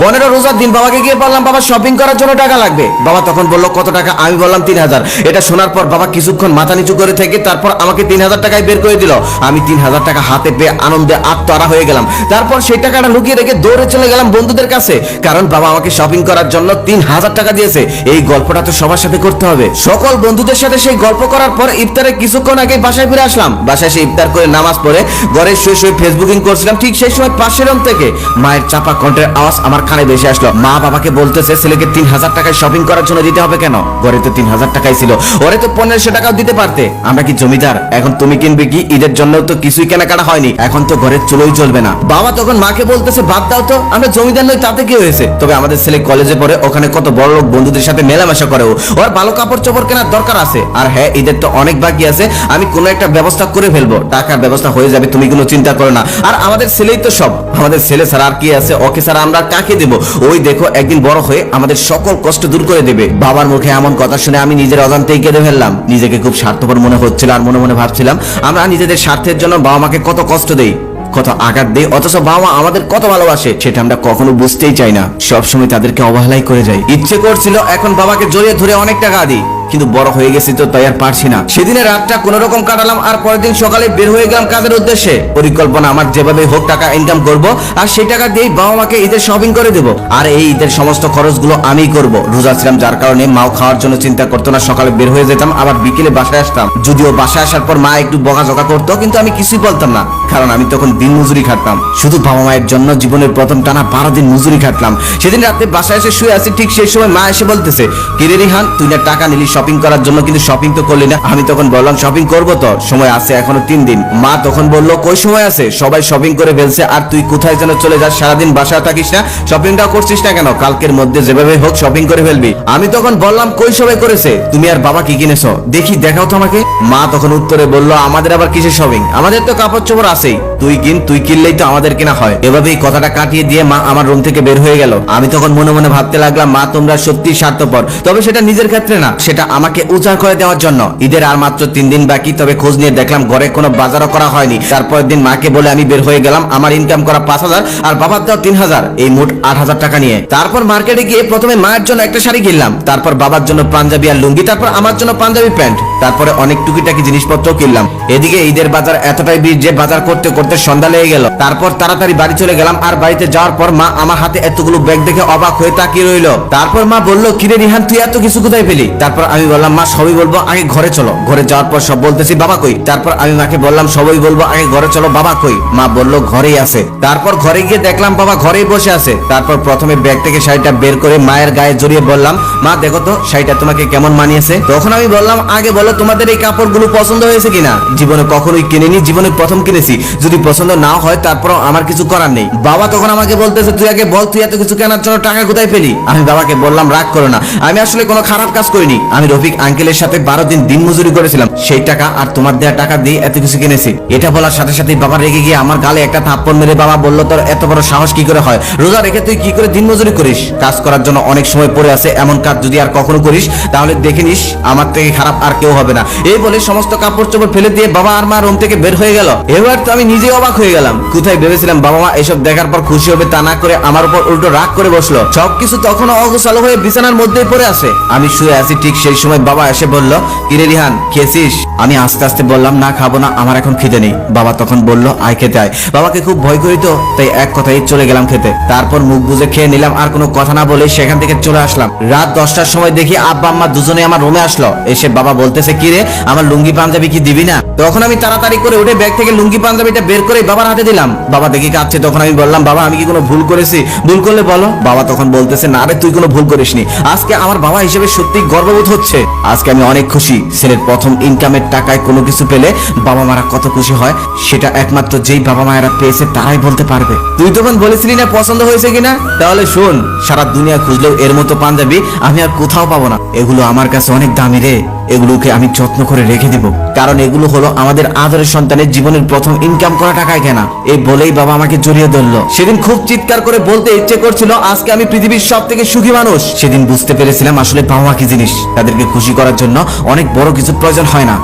পনেরো রোজার দিন বাবাকে গিয়ে বললাম, বাবা শপিং করার জন্য টাকা লাগবে। বাবা তখন বলল, কত টাকা? আমি বললাম তিন হাজার এটা শোনার পর বাবা কিছুক্ষণ মাথা নিচু করে থেকে তারপর আমাকে তিন হাজার টাকায় বের করে দিল। আমি তিন হাজার টাকা হাতে পেয়ে আনন্দে আত্মহারা হয়ে গেলাম। তারপর সেই টাকাটা লুকিয়ে রেখে দৌড়ে চলে গেলাম বন্ধুদের কাছে। কারণ বাবা আমাকে শপিং করার জন্য তিন হাজার টাকা দিয়েছে। এই গল্পটা তো সবার সাথে করতে হবে। সকল বন্ধুদের সাথে সেই গল্প করার পর ইফতারে কিছুক্ষণ আগে বাসায় ফিরে আসলাম। বাসায় সে ইফতার করে নামাজ পড়ে ঘরে শুয়ে শুয়ে ফেসবুকিং করছিলাম। ঠিক সেই সময় পাশের রুম থেকে মায়ের চাপা কণ্ঠের আওয়াজ আমার কানে বেশি আসলো। মা বাবাকে বলতেছে, ছেলেকে তিন হাজার টাকায় শপিং করার জন্য দিতে হবে কেন? ঘরে তো তিন হাজার টাকাই ছিল। ওরে তো পনেরোশো টাকাও দিতে পারতে। আমরা কি জমিদার? এখন তুমি কিনবে কি? ঈদের জন্য তো কিছুই কেনাকাটা হয়নি। এখন তো ঘরের চুলোই চলবে না। বাবা তখন মাকে বলতেছে, বাদ দাও তো, আমরা জমিদার নই, তাতে কি হয়েছে? তবে আমাদের ছেলে কলেজে পড়ে, ওখানে কত বড় লোক বন্ধুদের সাথে মেলামেশা করে ওর ভালো কাপড় চোপড় কেনার দরকার আছে। আর হ্যাঁ ঈদের তো অনেক বাকি আছে। আমি কোনো একটা ব্যবস্থা করে ফেলব। টাকার ব্যবস্থা হয়ে যাবে, তুমি কোনো চিন্তা করো না। আর আমাদের ছেলেই তো সব। আমাদের ছেলে ছাড়া আর কি আছে? ওকে ছাড়া আমরা কাকে দেবো। ওই দেখো, একদিন বড় হয়ে আমাদের সকল কষ্ট দূর করে দেবে। বাবার মুখে এমন কথা শুনে আমি নিজের অজান্তেই কেঁদে ফেললাম। নিজেকে খুব স্বার্থপর মনে হচ্ছিল আর মনে মনে ভাবছিলাম, আমরা নিজেদের স্বার্থের জন্য বাবা মাকে কত কষ্ট দেই, কত আঘাত দেয় অথচ বাবা আমাদের কত ভালোবাসে, সেটা আমরা কখনো বুঝতেই চাই না। সবসময় তাদেরকে অবহেলাই করে যাই। ইচ্ছে করছিল এখন বাবাকে জড়িয়ে ধরে অনেক টাকা দিই। কিন্তু বড় হয়ে গেছি তো তাই আর পারছি না। সেদিনের রাতটা কোন রকম কাটালাম আর পরের দিন সকালে বের হয়ে গেলাম কাজের উদ্দেশ্যে। পরিকল্পনা আমার যেভাবে হোক টাকা ইনকাম করব আর সেই টাকা দিয়েই বাবা মাকে ঈদের শপিং করে দেব। আর এই ঈদের সমস্ত খরচগুলো আমিই করব। রোজা ছিলাম যার কারণে মাও খাওয়ার জন্য চিন্তা করতো না, সকালে বের হয়ে যেতাম, আবার বিকেলে বাসায় আসতাম। যদিও বাসায় আসার পর মা একটু বকাঝকা করতো, কিন্তু আমি কিছুই বলতাম না, কারণ আমি তখন দিন মজুরি খাটতাম। শুধু বাবা মায়ের জন্য জীবনের প্রথম টানা বারো দিন মজুরি খাটলাম। সেদিন রাতে বাসায় এসে শুয়ে আছি, ঠিক সেই সময় মা এসে বলতেছে, কিরে রিহান, তুই না টাকা নিলি শপিং করার জন্য কিন্তু শপিং তো করলি না। আমি তখন বললাম শপিং করব তো, সময় আছে এখনও তিন দিন। মা তখন বলল, কই সময় আছে? সবাই শপিং করে ফেলছে, আর তুই কোথায় যেন চলে যাস? সারাদিন বাসায় থাকিস না? শপিংটা করছিস না কেন? কালকের মধ্যে যেভাবে হোক শপিং করে ফেলবি। আমি তখন বললাম, কই সবাই করেছে? তুমি আর বাবা কি কিনেছো? দেখি, দেখাও তো আমাকে। মা তখন উত্তরে বলল, আমাদের আবার কিসের শপিং আমাদের তো কাপড় চোপড় আছেই। তুই কিন, তুই কিনলেই তো আমাদের কেনা হয়। এভাবেই কথাটা কাটিয়ে দিয়ে মা আমার রুম থেকে বের হয়ে গেল। আমি তখন মনে মনে ভাবতে লাগলাম, মা, তোমরা সত্যি স্বার্থপর। তবে সেটা নিজের ক্ষেত্রে না, সেটা আমাকে উজাড় করে দেওয়ার জন্য। ঈদের আর মাত্র তিন দিন বাকি, তবে খোঁজ নিয়ে দেখলাম ঘরে কোনো বাজারও করা হয়নি। তারপরের দিন মাকে বলে আমি বের হয়ে গেলাম, আমার ইনকাম করা পাঁচ হাজার আর বাবার দেওয়া তিন হাজার, এই মোট আট হাজার টাকা নিয়ে। তারপর মার্কেটে গিয়ে প্রথমে মায়ের জন্য একটা শাড়ি কিনলাম, তারপর বাবার জন্য পাঞ্জাবি আর লুঙ্গি, তারপর আমার জন্য পাঞ্জাবি প্যান্ট, তারপরে অনেক টুকিটাকি জিনিসপত্র কিনলাম। এদিকে ঈদের বাজার এতটাই ভিড় যে বাজার করতে করতে সন্ধ্যা লেগে গেল। তারপর তাড়াতাড়ি বাড়ি চলে গেলাম আর বাড়িতে যাওয়ার পর মা আমার হাতে এতগুলো ব্যাগ দেখে অবাক হয়ে তাকিয়ে রইল। তারপর মা বলল, কিরে রিহান, তুই এত কিছু কোথায় পেলি? তারপর আমি বললাম, মা, সবই বলব, আগে ঘরে চলো। ঘরে যাওয়ার পর সব বলতেছি, বাবা কই? তারপর আমি মাকে বললাম, সবই বলব, আগে ঘরে চলো, বাবা কই? মা বলল, ঘরেই আছে। তারপর ঘরে গিয়ে দেখলাম, বাবা ঘরেই বসে আছে। তারপর প্রথমে ব্যাগ থেকে শাড়িটা বের করে মায়ের গায়ে জড়িয়ে বললাম, মা, দেখো তো, শাড়িটা তোমাকে কেমন মানিয়েছে? তখন আমি বললাম, আগে বলো, তোমাদের এই কাপড়গুলো পছন্দ হয়েছে কিনা? জীবনে কখনোই কিনিনি, জীবনে প্রথম কিনেছি। যদি পছন্দ না হয় তারপর আমার কিছু করার নেই। বাবা তখন আমাকে বলতেছে, তুই আগে বল, তুই এত কিছু কেনার জন্য টাকা কোথায় পেলি? আমি বাবাকে বললাম, রাগ করো না, আমি আসলে কোনো খারাপ কাজ করিনি। আমি রফিক আঙ্কেলের সাথে বারো দিন দিন মজুরি করেছিলাম। সেই টাকা আর তোমার দেওয়া টাকা দিয়ে এত কিছু কিনেছি। এটা বলার সাথে সাথে বাবা রেগে গিয়ে আমার গালে একটা থাপ্পড় মেরে বাবা বলল, তোর এত বড় সাহস কি করে হয়? রোজা রেখে তুই কি করে দিন মজুরি করিস? কাজ করার জন্য অনেক সময় পড়ে আছে, এমন কাজ যদি আর কখনো করিস, তাহলে দেখে নিস আমার থেকে খারাপ আর কেউ হবে না। এই বলে সমস্ত কাপড় চোপড় ফেলে দিয়ে বাবা আর মা রুম থেকে বের হয়ে গেল। এবার তো আমি নিজে অবাক হয়ে গেলাম। কোথায় ভেবেছিলাম বাবা মা এসব দেখার পর খুশি হবে তা না করে আমার উপর উল্টো রাগ করে বসল। সবকিছু তখনও অগোছালো হয়ে বিছানার মধ্যেই পড়ে আছে। আমি শুয়ে আছি ঠিক সেই সময় বাবা এসে বলল, কিরে রিহান, খেয়েছিস? আমি আস্তে আস্তে বললাম, না, খাব না, আমার এখন খিদে নেই। বাবা তখন বলল, আয় খেতে আয়। বাবাকে খুব ভয় করি তো, তাই এক কথাই চলে গেলাম খেতে। তারপর মুখ বুঝে খেয়ে নিলাম, আর কোনো কথা না বলে সেখান থেকে চলে আসলাম। রাত দশটার সময় দেখি আব্বা, আম্মা দুজনে আমার রুমে আসলো। এসে বাবা বলতেছে কি রে আমার লুঙ্গি পাঞ্জাবি কি দিবি না? তখন আমি তাড়াতাড়ি করে উঠে ব্যাগ থেকে লুঙ্গি পাঞ্জাবিটা বের করে বাবার হাতে দিলাম। বাবা দেখি কাঁদছে, তখন আমি বললাম, বাবা, আমি কি কোনো ভুল করেছি? ভুল করলে বলো। বাবা তখন বলতেছে, না রে, তুই কোনো ভুল করিসনি। আজকে আমার বাবা হিসেবে সত্যি গর্ববোধ হচ্ছে, আজকে আমি অনেক খুশি। ছেলের প্রথম ইনকামের টাকায় কোনো কিছু পেলে বাবা মারা কত খুশি হয়, সেটা একমাত্র যেই বাবা মায়েরা পেয়েছে তারাই বলতে পারবে। তুই তখন বলেছিলি না পছন্দ হয়েছে কিনা? তাহলে শোন, সারা দুনিয়া খুঁজলেও এর মতো পাঞ্জাবি আমি আর কোথাও পাবো না। এগুলো আমার কাছে অনেক দামি রে। এগুলোকে আমি যত্ন করে রেখে দেব। কারণ এগুলো হলো আমাদের আদরের সন্তানের জীবনের প্রথম ইনকাম করা টাকায় কেনা। এই বলেই বাবা আমাকে জড়িয়ে ধরলো। সেদিন খুব চিৎকার করে বলতে ইচ্ছে করছিল, আজকে আমি পৃথিবীর সব থেকে সুখী মানুষ। সেদিন বুঝতে পেরেছিলাম আসলে বাবা কি জিনিস। তাদেরকে খুশি করার জন্য অনেক বড় কিছু প্রয়োজন হয় না।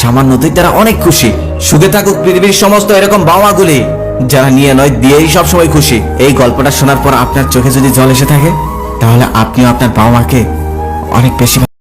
সামান্যতেই তারা অনেক খুশি। সুখে থাকুক পৃথিবীর সমস্ত এরকম বাবাগুলি, যারা নিয়ে নয়, দিয়েই সবসময় খুশি। এই গল্পটা শোনার পর আপনার চোখে যদি জল এসে থাকে, তাহলে আপনিও আপনার বাবা মাকে অনেক বেশি